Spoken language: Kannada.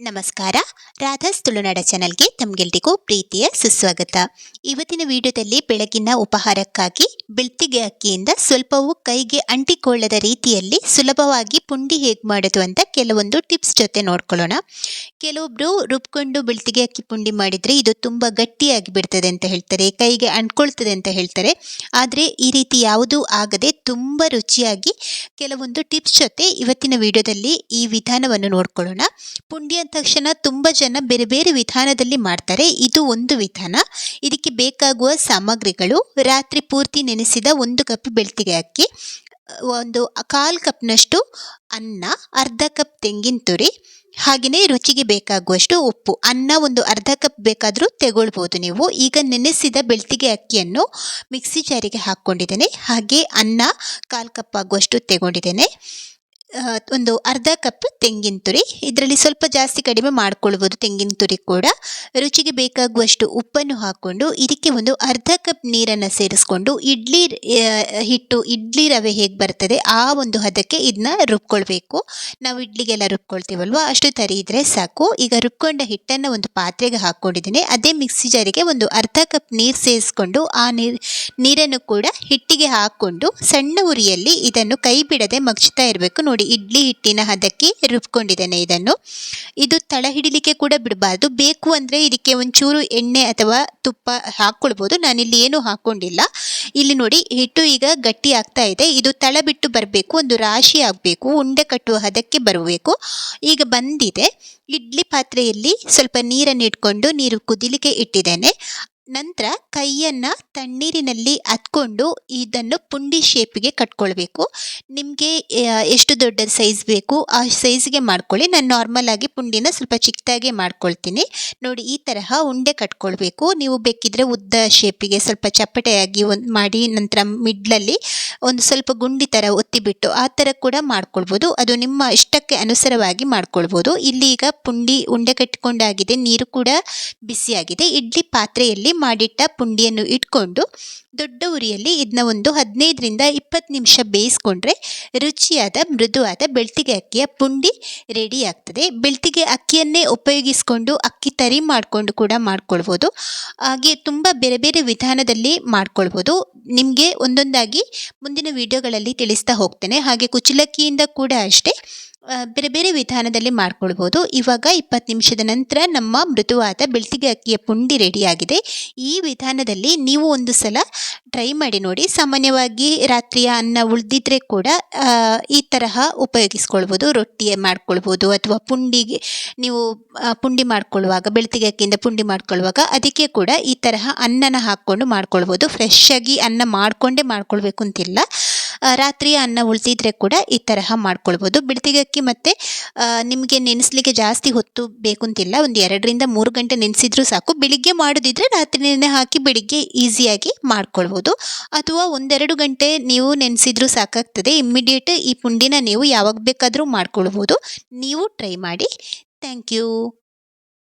ನಮಸ್ಕಾರ. ರಾಧಾಸ್ ತುಳುನಾಡ ಚಾನಲ್ಗೆ ತಮಗೆಲ್ರಿಗೂ ಪ್ರೀತಿಯ ಸುಸ್ವಾಗತ. ಇವತ್ತಿನ ವಿಡಿಯೋದಲ್ಲಿ ಬೆಳಗಿನ ಉಪಹಾರಕ್ಕಾಗಿ ಬೆಳ್ತಿಗೆ ಅಕ್ಕಿಯಿಂದ ಸ್ವಲ್ಪವೂ ಕೈಗೆ ಅಂಟಿಕೊಳ್ಳದ ರೀತಿಯಲ್ಲಿ ಸುಲಭವಾಗಿ ಪುಂಡಿ ಹೇಗೆ ಮಾಡೋದು ಅಂತ ಕೆಲವೊಂದು ಟಿಪ್ಸ್ ಜೊತೆ ನೋಡ್ಕೊಳ್ಳೋಣ. ಕೆಲವೊಬ್ಬರು ರುಬ್ಕೊಂಡು ಬೆಳ್ತಿಗೆ ಅಕ್ಕಿ ಪುಂಡಿ ಮಾಡಿದರೆ ಇದು ತುಂಬ ಗಟ್ಟಿಯಾಗಿ ಬಿಡ್ತದೆ ಅಂತ ಹೇಳ್ತಾರೆ, ಕೈಗೆ ಅಂಟ್ಕೊಳ್ತದೆ ಅಂತ ಹೇಳ್ತಾರೆ. ಆದರೆ ಈ ರೀತಿ ಯಾವುದೂ ಆಗದೆ ತುಂಬ ರುಚಿಯಾಗಿ ಕೆಲವೊಂದು ಟಿಪ್ಸ್ ಜೊತೆ ಇವತ್ತಿನ ವಿಡಿಯೋದಲ್ಲಿ ಈ ವಿಧಾನವನ್ನು ನೋಡ್ಕೊಳ್ಳೋಣ. ಪುಂಡಿ ಅಂದ ತಕ್ಷಣ ತುಂಬ ಜನ ಬೇರೆ ಬೇರೆ ವಿಧಾನದಲ್ಲಿ ಮಾಡ್ತಾರೆ. ಇದು ಒಂದು ವಿಧಾನ. ಇದಕ್ಕೆ ಬೇಕಾಗುವ ಸಾಮಗ್ರಿಗಳು, ರಾತ್ರಿ ಪೂರ್ತಿ ನೆನೆಸಿದ ಒಂದು ಕಪ್ ಬೆಳ್ತಿಗೆ ಅಕ್ಕಿ, ಒಂದು ಕಾಲು ಕಪ್ನಷ್ಟು ಅನ್ನ, ಅರ್ಧ ಕಪ್ ತೆಂಗಿನ ತುರಿ ಹಾಗೆಯೇ ರುಚಿಗೆ ಬೇಕಾಗುವಷ್ಟು ಉಪ್ಪು. ಅನ್ನ ಒಂದು ಅರ್ಧ ಕಪ್ ಬೇಕಾದರೂ ತಗೊಳ್ಬೋದು ನೀವು. ಈಗ ನೆನೆಸಿದ ಬೆಳ್ತಿಗೆ ಅಕ್ಕಿಯನ್ನು ಮಿಕ್ಸಿ ಜಾರಿಗೆ ಹಾಕ್ಕೊಂಡಿದ್ದೇನೆ. ಹಾಗೆ ಅನ್ನ ಕಾಲು ಕಪ್ ಆಗುವಷ್ಟು ತಗೊಂಡಿದ್ದೇನೆ. ಒಂದು ಅರ್ಧ ಕಪ್ ತೆಂಗಿನ ತುರಿ, ಇದರಲ್ಲಿ ಸ್ವಲ್ಪ ಜಾಸ್ತಿ ಕಡಿಮೆ ಮಾಡ್ಕೊಳ್ಬೋದು ತೆಂಗಿನ ತುರಿ ಕೂಡ. ರುಚಿಗೆ ಬೇಕಾಗುವಷ್ಟು ಉಪ್ಪನ್ನು ಹಾಕ್ಕೊಂಡು, ಇದಕ್ಕೆ ಒಂದು ಅರ್ಧ ಕಪ್ ನೀರನ್ನು ಸೇರಿಸ್ಕೊಂಡು, ಇಡ್ಲಿ ಹಿಟ್ಟು, ಇಡ್ಲಿ ರವೆ ಹೇಗೆ ಬರ್ತದೆ, ಆ ಒಂದು ಹದಕ್ಕೆ ಇದನ್ನ ರುಬ್ಕೊಳ್ಬೇಕು. ನಾವು ಇಡ್ಲಿಗೆಲ್ಲ ರುಬ್ಕೊಳ್ತೀವಲ್ವ, ಅಷ್ಟು ತರಿ ಇದ್ರೆ ಸಾಕು. ಈಗ ರುಬ್ಕೊಂಡ ಹಿಟ್ಟನ್ನು ಒಂದು ಪಾತ್ರೆಗೆ ಹಾಕ್ಕೊಂಡಿದ್ದೀನಿ. ಅದೇ ಮಿಕ್ಸಿ ಜಾರಿಗೆ ಒಂದು ಅರ್ಧ ಕಪ್ ನೀರು ಸೇರಿಸ್ಕೊಂಡು, ಆ ನೀರು, ನೀರನ್ನು ಕೂಡ ಹಿಟ್ಟಿಗೆ ಹಾಕ್ಕೊಂಡು, ಸಣ್ಣ ಉರಿಯಲ್ಲಿ ಇದನ್ನು ಕೈ ಬಿಡದೆ ಮಗ್ಚ್ತಾ ಇರಬೇಕು. ನೋಡಿ ಇಡ್ಲಿ ಹಿಟ್ಟಿನ ಹದಕ್ಕೆ ರುಬ್ಕೊಂಡಿದ್ದೇನೆ ಇದನ್ನು. ಇದು ತಳ ಹಿಡಿಲಿಕ್ಕೆ ಕೂಡ ಬಿಡಬಾರ್ದು. ಬೇಕು ಅಂದರೆ ಇದಕ್ಕೆ ಒಂಚೂರು ಎಣ್ಣೆ ಅಥವಾ ತುಪ್ಪ ಹಾಕ್ಕೊಳ್ಬೋದು. ನಾನಿಲ್ಲಿ ಏನೂ ಹಾಕ್ಕೊಂಡಿಲ್ಲ. ಇಲ್ಲಿ ನೋಡಿ, ಹಿಟ್ಟು ಈಗ ಗಟ್ಟಿ ಆಗ್ತಾ ಇದೆ. ಇದು ತಳ ಬಿಟ್ಟು ಬರಬೇಕು. ಒಂದು ರಾಶಿ ಆಗಬೇಕು. ಉಂಡೆ ಕಟ್ಟುವ ಹದಕ್ಕೆ ಬರಬೇಕು. ಈಗ ಬಂದಿದೆ. ಇಡ್ಲಿ ಪಾತ್ರೆಯಲ್ಲಿ ಸ್ವಲ್ಪ ನೀರನ್ನು ಇಟ್ಕೊಂಡು ನೀರು ಕುದಿಲಿಕ್ಕೆ ಇಟ್ಟಿದ್ದೇನೆ. ನಂತರ ಕೈಯನ್ನು ತಣ್ಣೀರಿನಲ್ಲಿ ಹತ್ಕೊಂಡು ಇದನ್ನು ಪುಂಡಿ ಶೇಪಿಗೆ ಕಟ್ಕೊಳ್ಬೇಕು. ನಿಮಗೆ ಎಷ್ಟು ದೊಡ್ಡ ಸೈಜ್ ಬೇಕು, ಆ ಸೈಜ್ಗೆ ಮಾಡ್ಕೊಳ್ಳಿ. ನಾನು ನಾರ್ಮಲಾಗಿ ಪುಂಡಿನ ಸ್ವಲ್ಪ ಚಿಕ್ಕದಾಗೆ ಮಾಡ್ಕೊಳ್ತೀನಿ. ನೋಡಿ, ಈ ತರಹ ಉಂಡೆ ಕಟ್ಕೊಳ್ಬೇಕು. ನೀವು ಬೇಕಿದ್ರೆ ಉದ್ದ ಶೇಪಿಗೆ ಸ್ವಲ್ಪ ಚಪ್ಪಟೆಯಾಗಿ ಒಂದು ಮಾಡಿ, ನಂತರ ಮಿಡ್ಲಲ್ಲಿ ಒಂದು ಸ್ವಲ್ಪ ಗುಂಡಿ ಥರ ಒತ್ತಿಬಿಟ್ಟು ಆ ಥರ ಕೂಡ ಮಾಡ್ಕೊಳ್ಬೋದು. ಅದು ನಿಮ್ಮ ಇಷ್ಟಕ್ಕೆ ಅನುಸಾರವಾಗಿ ಮಾಡ್ಕೊಳ್ಬೋದು. ಇಲ್ಲಿ ಈಗ ಪುಂಡಿ ಉಂಡೆ ಕಟ್ಕೊಂಡಾಗಿದೆ, ನೀರು ಕೂಡ ಬಿಸಿಯಾಗಿದೆ. ಇಡ್ಲಿ ಪಾತ್ರೆಯಲ್ಲಿ ಮಾಡಿಟ್ಟ ಪುಂಡಿಯನ್ನು ಇಟ್ಕೊಂಡು ದೊಡ್ಡ ಉರಿಯಲ್ಲಿ ಇದನ್ನ ಒಂದು ಹದಿನೈದರಿಂದ ಇಪ್ಪತ್ತು ನಿಮಿಷ ಬೇಯಿಸ್ಕೊಂಡ್ರೆ ರುಚಿಯಾದ, ಮೃದುವಾದ ಬೆಳ್ತಿಗೆ ಅಕ್ಕಿಯ ಪುಂಡಿ ರೆಡಿ ಆಗ್ತದೆ. ಬೆಳ್ತಿಗೆ ಅಕ್ಕಿಯನ್ನೇ ಉಪಯೋಗಿಸ್ಕೊಂಡು ಅಕ್ಕಿ ತರಿ ಮಾಡಿಕೊಂಡು ಕೂಡ ಮಾಡ್ಕೊಳ್ಬೋದು. ಹಾಗೆ ತುಂಬ ಬೇರೆ ಬೇರೆ ವಿಧಾನದಲ್ಲಿ ಮಾಡ್ಕೊಳ್ಬೋದು. ನಿಮಗೆ ಒಂದೊಂದಾಗಿ ಮುಂದಿನ ವಿಡಿಯೋಗಳಲ್ಲಿ ತಿಳಿಸ್ತಾ ಹೋಗ್ತೇನೆ. ಹಾಗೆ ಕುಚ್ಚಲಕ್ಕಿಯಿಂದ ಕೂಡ ಅಷ್ಟೇ ಬೇರೆ ಬೇರೆ ವಿಧಾನದಲ್ಲಿ ಮಾಡ್ಕೊಳ್ಬೋದು. ಇವಾಗ ಇಪ್ಪತ್ತು ನಿಮಿಷದ ನಂತರ ನಮ್ಮ ಮೃದುವಾದ ಬೆಳ್ತಿಗೆ ಅಕ್ಕಿಯ ಪುಂಡಿ ರೆಡಿಯಾಗಿದೆ. ಈ ವಿಧಾನದಲ್ಲಿ ನೀವು ಒಂದು ಸಲ ಟ್ರೈ ಮಾಡಿ ನೋಡಿ. ಸಾಮಾನ್ಯವಾಗಿ ರಾತ್ರಿಯ ಅನ್ನ ಉಳಿದಿದ್ರೆ ಕೂಡ ಈ ತರಹ ಉಪಯೋಗಿಸ್ಕೊಳ್ಬೋದು. ರೊಟ್ಟಿ ಮಾಡ್ಕೊಳ್ಬೋದು ಅಥವಾ ಪುಂಡಿಗೆ ನೀವು ಪುಂಡಿ ಮಾಡ್ಕೊಳ್ಳುವಾಗ, ಬೆಳ್ತಿಗೆ ಅಕ್ಕಿಯಿಂದ ಪುಂಡಿ ಮಾಡ್ಕೊಳ್ಳುವಾಗ ಅದಕ್ಕೆ ಕೂಡ ಈ ತರಹ ಅನ್ನನ ಹಾಕ್ಕೊಂಡು ಮಾಡ್ಕೊಳ್ಬೋದು. ಫ್ರೆಶ್ ಆಗಿ ಅನ್ನ ಮಾಡಿಕೊಂಡೇ ಮಾಡ್ಕೊಳ್ಬೇಕು ಅಂತಿಲ್ಲ. ಆ, ರಾತ್ರಿಯ ಅನ್ನ ಉಳಿದಿದ್ರೆ ಕೂಡ ಈ ತರಹ ಮಾಡ್ಕೊಳ್ಬೋದು. ಬಿಡ್ತಿಗೆ ಅಕ್ಕಿ ಮತ್ತು ನಿಮಗೆ ನೆನೆಸ್ಲಿಕ್ಕೆ ಜಾಸ್ತಿ ಹೊತ್ತು ಬೇಕು ಅಂತಿಲ್ಲ ಒಂದು ಎರಡರಿಂದ ಮೂರು ಗಂಟೆ ನೆನೆಸಿದ್ರೂ ಸಾಕು. ಬೆಳಿಗ್ಗೆ ಮಾಡೋದಿದ್ರೆ ರಾತ್ರಿ ನೆನೆ ಹಾಕಿ ಬೆಳಿಗ್ಗೆ ಈಸಿಯಾಗಿ ಮಾಡ್ಕೊಳ್ಬೋದು. ಅಥವಾ ಒಂದೆರಡು ಗಂಟೆ ನೀವು ನೆನೆಸಿದ್ರೂ ಸಾಕಾಗ್ತದೆ. ಇಮ್ಮಿಡಿಯೇಟ್ ಈ ಪುಂಡಿನ ನೀವು ಯಾವಾಗ ಬೇಕಾದರೂ ಮಾಡ್ಕೊಳ್ಬೋದು. ನೀವು ಟ್ರೈ ಮಾಡಿ. Thank you